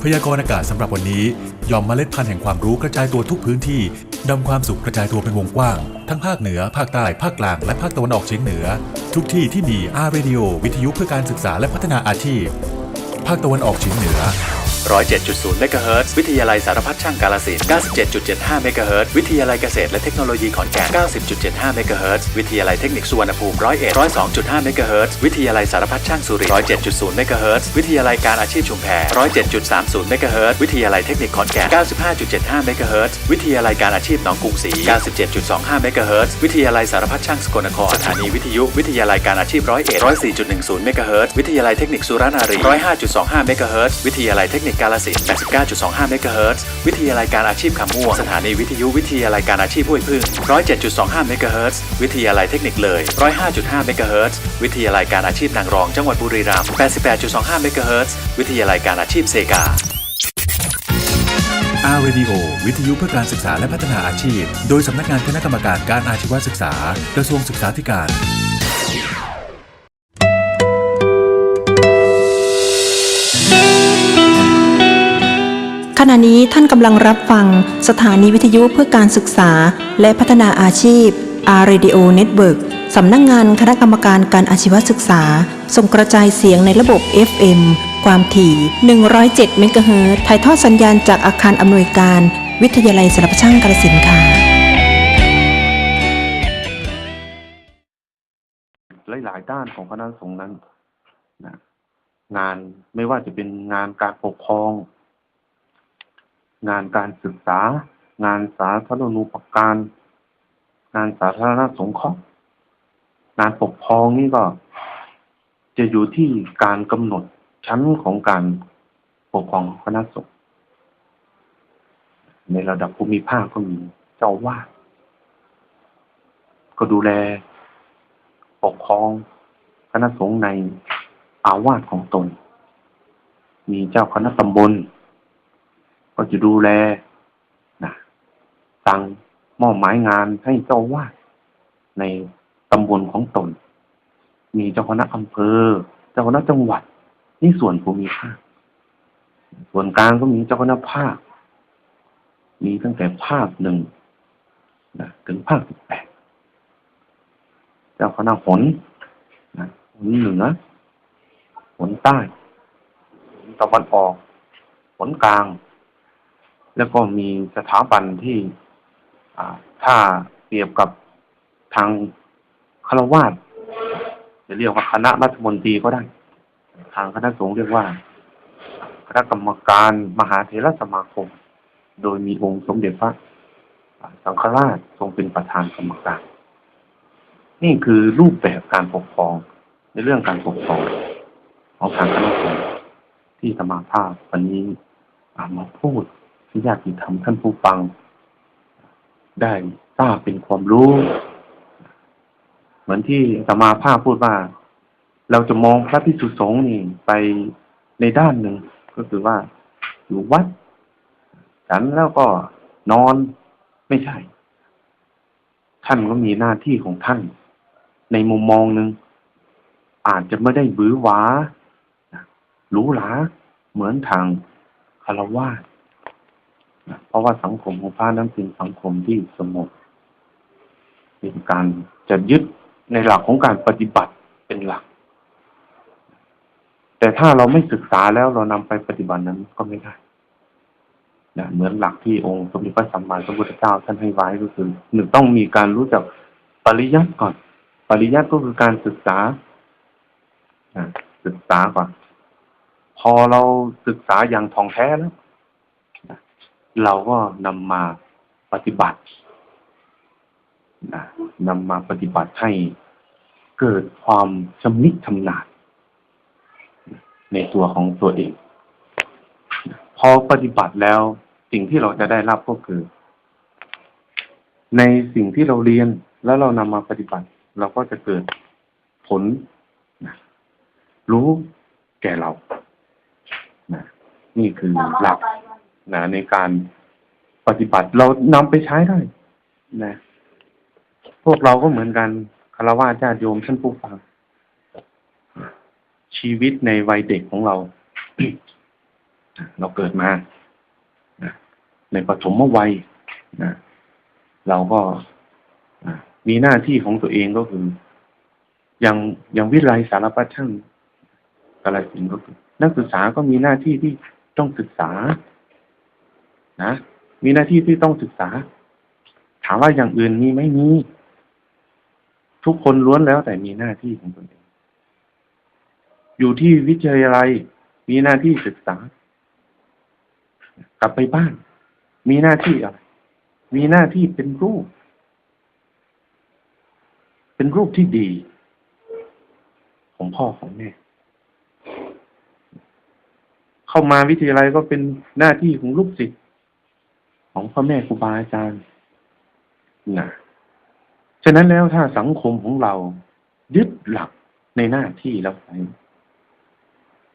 พยากรณ์อากาศสำหรับวันนี้ยอมเมล็ดพันธุ์แห่งความรู้กระจายตัวทุกพื้นที่นำความสุขกระจายตัวเป็นวงกว้าง ทั้งภาคเหนือ ภาคใต้ ภาคกลาง และภาคตะวันออกเฉียงเหนือ ทุกที่ที่มีอาร์เรดิโอวิทยุเพื่อการศึกษาและพัฒนาอาชีพ ภาคตะวันออกเฉียงเหนือ 107.0เมกะเฮิรตซ์วิทยาลัยสารพัดช่างกาลสิน97.75เมกะเฮิรตซ์วิทยาลัยเกษตรและเทคโนโลยีขอนแก่น90.75เมกะเฮิรตซ์วิทยาลัยเทคนิคสุวรรณภูมิ101 102.5เมกะเฮิรตซ์วิทยาลัยสารพัดช่างสุรินทร์107.0เมกะเฮิรตซ์วิทยาลัยการอาชีพชุมแพ107.30เมกะเฮิรตซ์วิทยาลัยเทคนิคขอนแก่น95.75เมกะเฮิรตซ์วิทยาลัยการอาชีพหนองกรุงศรี97.25เมกะเฮิรตซ์วิทยาลัยสารพัดช่างสกลนครสถานีวิทยุวิทยาลัยการอาชีพ101 104.10เมกะเฮิรตซ์วิทยาลัยเทคนิคสุรานารี105.25เมกะเฮิรตซ์วิทยาลัยเทคนิคกาลสิน89.25เมกะเฮิรตซ์วิทยาลัยการอาชีพคำม่วงสถานีวิทยุวิทยาลัยการอาชีพห้วยพึ่ง107.25เมกะเฮิรตซ์วิทยาลัยเทคนิคเลย105.5เมกะเฮิรตซ์วิทยาลัยการอาชีพนางรองจังหวัดบุรีรัมย์88.25เมกะเฮิรตซ์วิทยาลัยการอาชีพเซกาอาร์เรดิโอวิทยุเพื่อการศึกษาและพัฒนาอาชีพ โดยสำนักงานคณะกรรมการการอาชีวศึกษา กระทรวงศึกษาธิการ ขณะนี้ท่านกำลังรับฟังสถานีวิทยุเพื่อการศึกษา และพัฒนาอาชีพ R Radio Network สำนักงงานคณะกรรมการการอาชีวศึกษา ส่งกระจายเสียงในระบบ FM ความถี่ 107 เมกะเฮิรตซ์ถ่ายทอดสัญญาณจากอาคารอำนวยการ วิทยาลัยสารพัดช่างกาฬสินค่ะ หลาย ๆ ด้านของคณะสงฆ์นั้นนะงานไม่ว่าจะเป็นงานการปกครอง งานการศึกษา งานสาธารณูปการ งานสาธารณสงเคราะห์งานปกครองนี่ก็ จะอยู่ที่การกำหนดชั้นของการปกครองคณะสงฆ์ในระดับภูมิภาคก็มีเจ้าวาดก็ดูแลปกครองคณะสงฆ์ในอาวาสของตน มีเจ้าคณะตำบล ก็จะดูแลนะตังมอบหมายงานให้เจ้าอาวาดในตำบลของตน มีเจ้าคณะอำเภอ เจ้าคณะจังหวัด นี่ส่วนภูมิภาค ส่วนกลางก็มีเจ้าคณะภาค มีตั้งแต่ภาคหนึ่งนะถึงภาคสิบแปด เจ้าคณะหนนะหนเหนือหนใต้หนตะวันออกหนกลาง แล้วก็มีสถาบันที่ถ้าเปรียบกับทางคารวาสจะเรียกว่าคณะรัฐมนตรีก็ได้ ทางคณะสงฆ์เรียกว่าคณะกรรมการมหาเถรสมาคม โดยมีองค์สมเด็จพระสังฆราชทรงเป็นประธานกรรมการ นี่คือรูปแบบการปกครองในเรื่องการปกครองของทางคณะสงฆ์ที่สมาภาพวันนี้มาพูด ที่ญาติธรรมท่านผู้ฟัง ได้ทราบเป็นความรู้ เหมือนที่สมาภาพพูดว่า เราจะมองพระพิสุสงฆ์นี่ไปในด้านหนึ่ง ก็คือว่าอยู่วัดฉันแล้วก็นอนไม่ใช่ ท่านก็มีหน้าที่ของท่าน ในมุมมองหนึ่งอาจจะไม่ได้บื้อหวาหรูหราเหมือนทางคารวะนะ เพราะว่าสังคมของพระนั้นเป็นสังคมที่สงบเป็นการจะยึดในหลักของการปฏิบัติเป็นหลัก แต่ถ้าเราไม่ศึกษาแล้วเรานำไปปฏิบัตินั้นก็ไม่ได้นะเหมือนหลักที่องค์สมเด็จพระสัมมาสัมพุทธเจ้าท่านให้ไว้ก็คือหนึ่งต้องมีการรู้จักปริยัติก่อน ปริยัติก็คือการศึกษาศึกษาก่อน พอเราศึกษาอย่างท่องแท้แล้ว เราก็นำมาปฏิบัตินะนำมาปฏิบัติให้เกิดความชำนิชำนาญในตัวของตัวเอง พอปฏิบัติแล้วสิ่งที่เราจะได้รับก็คือ ในสิ่งที่เราเรียนแล้วเรานำมาปฏิบัติ เราก็จะเกิดผลนะรู้แก่เรานะนี่คือหลัก นะในการปฏิบัติเรานำไปใช้ได้นะ พวกเราก็เหมือนกันคารวะญาติโยมท่านผู้ฟัง ชีวิตในวัยเด็กของเรา เราเกิดมาในปฐมวัยนะเราก็มีหน้าที่ของตัวเองก็คืออย่างย่างวิไลสารพัดช่างกาลสินธุ์ก็คือนักศึกษาก็มีหน้าที่ที่ต้องศึกษา นะมีหน้าที่ที่ต้องศึกษา ถามว่าอย่างอื่นมีไหม่มี ทุกคนล้วนแล้วแต่มีหน้าที่ของตนเอง อยู่ที่วิทยาลัย มีหน้าที่ศึกษา กลับไปบ้าน มีหน้าที่อะไร มีหน้าที่เป็นรูป เป็นรูปที่ดี ของพ่อของแม่เข้ามาวิทยาลัยก็เป็นหน้าที่ของลูกศิษย์ ของพ่อแม่ครูบาอาจารย์นะฉะนั้นแล้วถ้าสังคมของเรายึดหลักในหน้าที่แล้วไป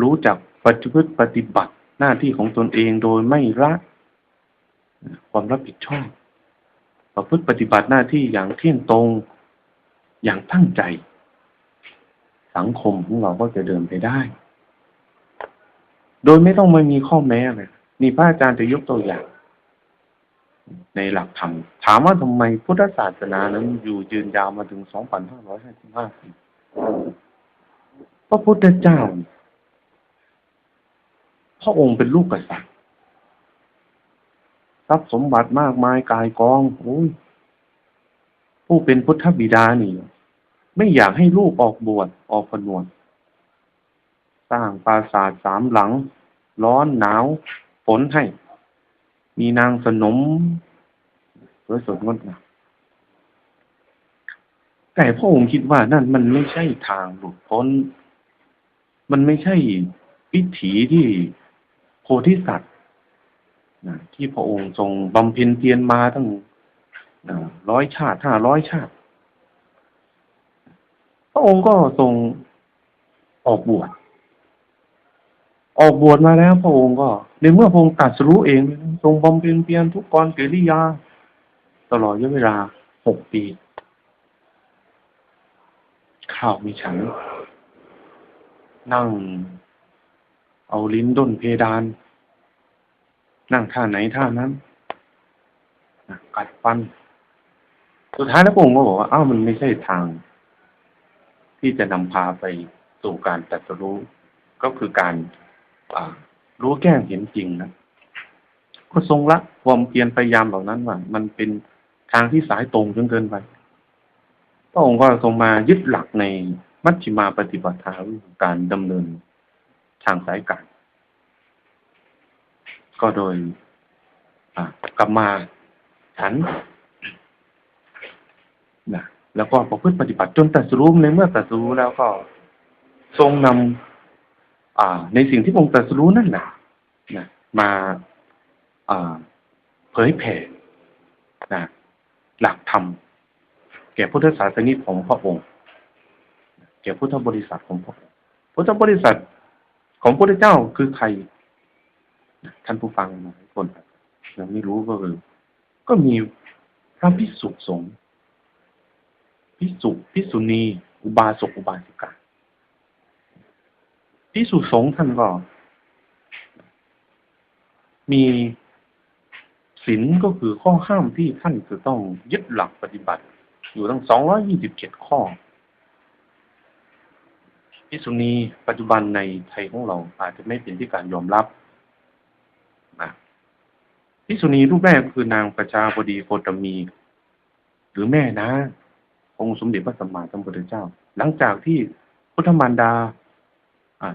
รู้จักปฏิบัติปฏิบัติหน้าที่ของตนเองโดยไม่ละความรับผิดชอบประพฤติปฏิบัติหน้าที่อย่างเที่ยงตรงอย่างตั้งใจ สังคมของเราก็จะเดินไปได้ โดยไม่ต้องมามีข้อแม้เลยนี่พระอาจารย์จะยกตัวอย่าง ในหลักธรรม ถามว่าทำไมพุทธศาสนานั้นอยู่ยืนยาวมาถึง 2,555 ปีพระพุทธเจ้า พระองค์เป็นลูกกษัตริย์ทรัพย์สมบัติมากมายกายกองโอ้ยผู้เป็นพุทธบิดานี่ ไม่อยากให้ลูกออกบวชออกผนวดสร้างปราสาทสามหลัง ร้อนหนาวฝนให้ มีนางสนมสวยสดงดงามแต่พระองค์คิดว่านั่นมันไม่ใช่ทางหลุดพ้น มันไม่ใช่วิถีที่โพธิสัตว์นะที่พระองค์ทรงบำเพ็ญเพียรมาตั้งร้อยชาติห้าร้อยชาติ พระองค์ก็ทรงออกบวช ออกบวชมาแล้วพระองค์ก็ในเมื่อพระองค์ตัดสู้เองทรงบำเพ็ญเพียรทุกกรกิริยา ตลอดระยะเวลาหกปี ข้าวมีฉัน นั่ง เอาลิ้นด้นเพดาน นั่งท่าไหนท่านั้นกัดฟัน สุดท้ายแล้วพระองค์ก็บอกว่าอ้าวมันไม่ใช่ทาง ที่จะนำพาไปสู่การตรัสรู้ก็คือการ รู้แก้งเห็นจริงนะก็ทรงละความเพียรพยายามเหล่านั้นว่า มันเป็นทางที่สายตรงจนเกินไปพระองค์ก็ทรงมายึดหลักในมัชฌิมาปฏิปทาวิธีการดำเนินทางสายกลางก็โดยกลับมาฉันนะแล้วก็ประพฤติปฏิบัติจนตรัสรู้ในเมื่อตรัสรู้แล้วก็ทรงนำอ่า ในสิ่งที่พระองค์ตรัสรู้นั่นนะนะมาเผยแผ่นะหลักธรรมแก่พุทธศาสนิกของพระองค์แก่พุทธบริษัทของพระองค์พุทธบริษัทของพระพุทธเจ้าคือใครท่านผู้ฟังหลายคนยังไม่รู้ก็คือก็มีพระภิกษุสงฆ์ภิกษุภิกษุณี อุบาสกอุบาสิกา ภิกษุสงฆ์ท่านก็ มีศีลก็คือข้อห้ามที่ท่านจะต้องยึดหลักปฏิบัติ อยู่ทั้งสองร้อยี่สิบเจ็ดข้อภิกษุณีปัจจุบันในไทยของเราอาจจะไม่เป็นที่การยอมรับนะภิกษุณีรูปแรกคือนางประชาบดีโคตมี หรือแม่นะองค์สมเด็จพระสัมมาสัมพุทธเจ้า หลังจากที่พุทธมารดา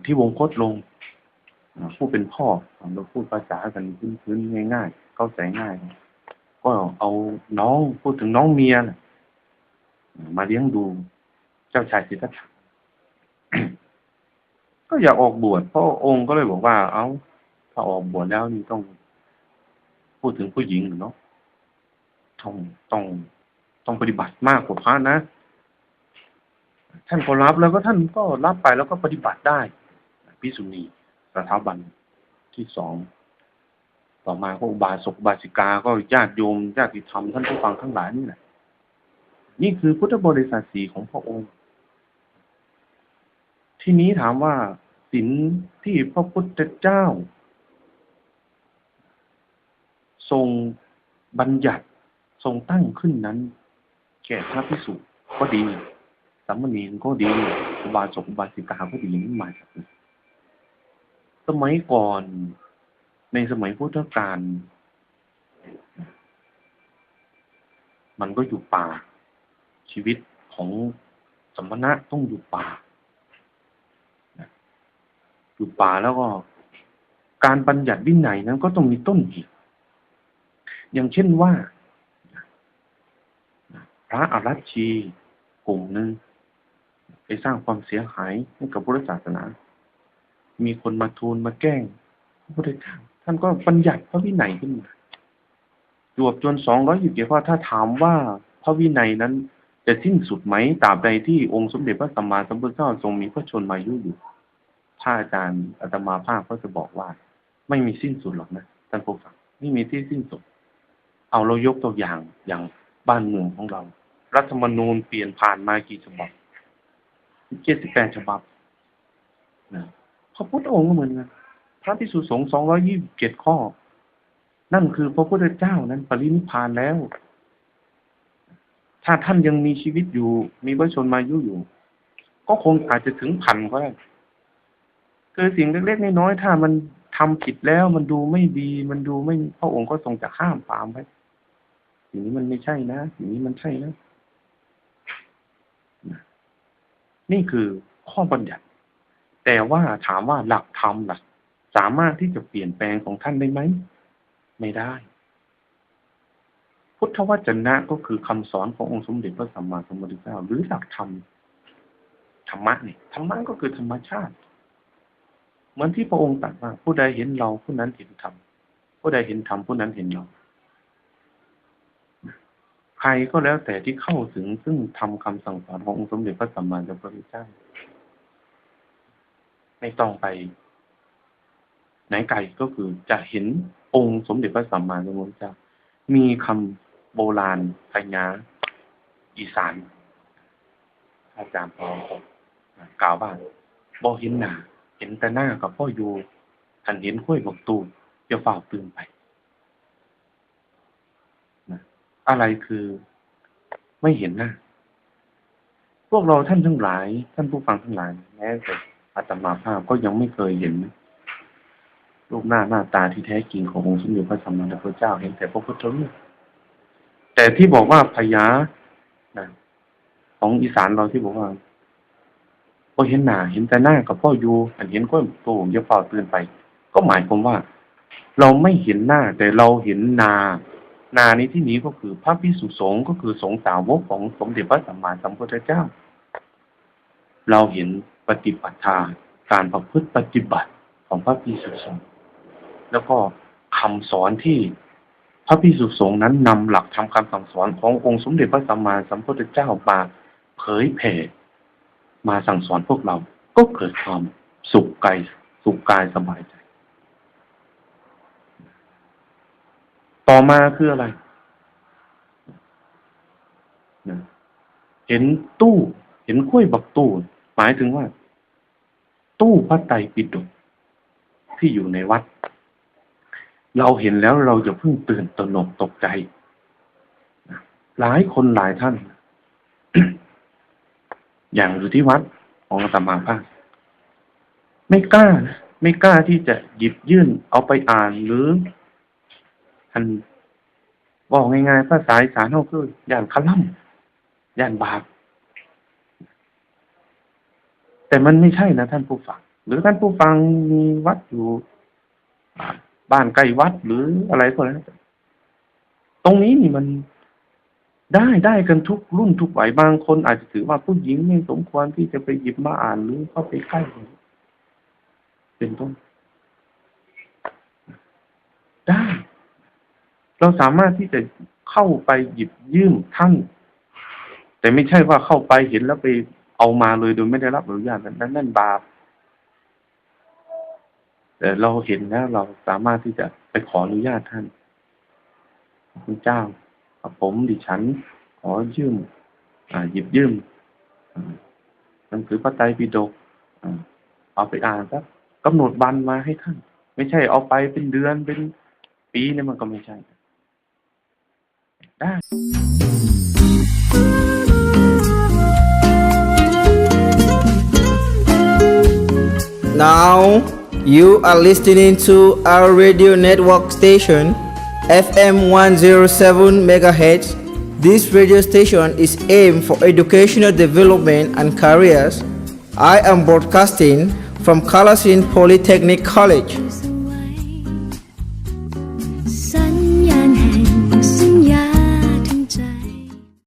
ที่วงคตลงผู้เป็นพ่อเราพูดภาษากันพื้นๆง่ายๆ เข้าใจง่าย ก็เอาน้องพูดถึงน้องเมียนะมาเลี้ยงดูเจ้าชายสิทธัตถะก็อยากออกบวชเพราะองค์ก็เลยบอกว่า เอา้าถ้าออกบวชแล้วนี่ต้อง พูดถึงผู้หญิงเนาะต้องต้องต้องปฏิบัติมากกว่าพระนะ ท่านก็รับแล้วก็ท่านก็รับไปแล้วก็ปฏิบัติได้พิสุณีสถาบันที่สองต่อมาก็อุบาสกบาสิกาก็ญาติโยมญาติธรรมท่านผู้ฟังทั้งหลายนี่แหละนี่คือพุทธบริษัทสีของพระองค์ ที่นี้ถามว่าศีลที่พระพุทธเจ้า ทรงบัญญัติทรงตั้งขึ้นนั้น แก่พระพิสุก็ดี สามเณรก็ดีอุบาสกอุบาสิกาก็ดีนี่มาจากสมัยก่อน ในสมัยพุทธกาลมันก็อยู่ป่า ชีวิตของสมณะต้องอยู่ป่า อยู่ป่าแล้วก็ การบัญญัติวินัยนั้นก็ต้องมีต้นเหตุอย่างเช่นว่า พระอารัชชีกลุ่มหนึ่ง ไปสร้างความเสียหายให้กับพุทธศาสนา มีคนมาทูลมาแกล้งพระพุทธเจ้าท่านก็บัญญัติพระวินัยขึ้นมาจวบจนสองร้อยยี่สิบเพราะถ้าถามว่าพระวินัยนั้นจะสิ้นสุดไหมตราบใดที่องค์สมเด็จพระสัมมาสัมพุทธเจ้าทรงมีพระชนมายุอยู่ถ้าอาจารย์อาตมาภาพก็จะบอกว่า ไม่มีสิ้นสุดหรอกนะท่านผู้ฟังไม่มีที่สิ้นสุด เอาเรายกตัวอย่างอย่างบ้านเมืองของเรา รัฐธรรมนูญเปลี่ยนผ่านมากี่ฉบับ เจ็ดสิบแปดฉบับนะพระพุทธองค์ก็เหมือนกันพระพิสุสงฆ์สองร้อยี่สิบเจ็ดข้อ นั่นคือพระพุทธเจ้านั้นปรินิพพานแล้ว ถ้าท่านยังมีชีวิตอยู่ มีพระชนมายุอยู่ ก็คงอาจจะถึงพันก็ได้คือสิ่งเล็กๆน้อยๆถ้ามันทำผิดแล้วมันดูไม่ดี มันดูไม่พระองค์ก็ทรงจะห้ามปรามไว้สิ่งนี้มันไม่ใช่นะสิ่งนี้มันใช่นะนะ นี่คือข้อบัญญัติ แต่ว่าถามว่าหลักธรรมล่ะสามารถที่จะเปลี่ยนแปลงของท่านได้ไหม ไม่ได้ พุทธวจนะก็คือคำสอนขององค์สมเด็จพระสัมมาสัมพุทธเจ้า หรือหลักธรรมธรรมะเนี่ยธรรมะก็คือธรรมชาติ เหมือนที่พระองค์ตรัสว่าผู้ใดเห็นเราผู้นั้นเห็นธรรมผู้ใดเห็นธรรมผู้นั้นเห็นเรา ใครก็แล้วแต่ที่เข้าถึงซึ่งทำคำสั่งสอนขององค์สมเด็จพระสัมมาสัมพุทธเจ้า ไม่ต้องไป ไหนไกลก็คือจะเห็นองค์สมเด็จพระสัมมาสัมพุทธเจ้า มีคำโบราณพญาอีสานอาจารย์พอกล่าวว่าบ่เห็นหน้าเห็นแต่หน้ากับพ่ออยู่ท่านเห็นข้อยบอกตูนอย่าฝ่าตื่นไปนะ อะไรคือ ไม่เห็นหน้า พวกเราท่านทั้งหลาย ท่านผู้ฟังทั้งหลาย แม้แต่อาตมาภาพก็ยังไม่เคยเห็นรูปหน้าหน้าตาที่แท้จริงขององค์สมเด็จพระสัมมาสัมพุทธเจ้าเห็นแต่พระพุทธรูปแต่ที่บอกว่าพญานะของอีสานเราที่บอกว่าพอเห็นหน้าเห็นแต่หน้ากับพ่ออยู่อันเห็นก้นโตอย่าเฝ้าตื่นไป ก็หมายความว่า เราไม่เห็นหน้าแต่เราเห็นนา นาในที่นี้ก็คือพระพิสุสงฆ์ก็คือสงฆ์สาวกของสมเด็จพระสัมมาสัมพุทธเจ้า เราเห็นปฏิปทาการประพฤติปฏิบัติของพระพิสุสงฆ์แล้วก็คำสอนที่พระพิสุสงฆ์นั้นนำหลักทำคำสั่งสอนขององค์สมเด็จพระสัมมาสัมพุทธเจ้ามาเผยแผ่มาสั่งสอนพวกเราก็เกิดความสุขกายสุขกายสบายใจ ต่อมาคืออะไรนะเห็นตู้ เห็นข้วยบักตู้ หมายถึงว่า ตู้พระไตรปิฎกที่อยู่ในวัด เราเห็นแล้วเราจะเพิ่งตื่นตระหนกตกใจหลายคนหลายท่าน อย่างอยู่ที่วัดของอาตมาภาพไม่กล้านะไม่กล้าที่จะหยิบยื่นเอาไปอ่านหรือ อันบอกง่ายๆภาษาอีสานเขาคืออย่างคลั่มอย่างบาปแต่มันไม่ใช่นะท่านผู้ฟัง หรือท่านผู้ฟังมีวัดอยู่บ้านใกล้วัดหรืออะไรก็แล้วแต่ตรงนี้นี่มันได้ได้กันทุกรุ่นทุกวัยบางคนอาจจะถือว่าผู้หญิงไม่สมควรที่จะไปหยิบมาอ่านหรือเข้าไปใกล้เป็นต้นได้ เราสามารถที่จะเข้าไปหยิบยื่นท่าน แต่ไม่ใช่ว่าเข้าไปเห็นแล้วไปเอามาเลยโดยไม่ได้รับอนุญาตนั้นนั่นบาปแต่เราเห็นแล้วเราสามารถที่จะไปขออนุญาตท่านคุณเจ้าผมดิฉัน ขอยืมอ่าหยิบยืมหนังสือพระไตรปิฎกเอาไปอ่านสักกำหนดวันมาให้ท่าน ไม่ใช่เอาไปเป็นเดือนเป็นปีเนี่ยมันก็ไม่ใช่ ได้ Now you are listening to our radio network station FM 107 MHz. This radio station is aimed for educational development and careers. I am broadcasting from Kalasin Polytechnic College.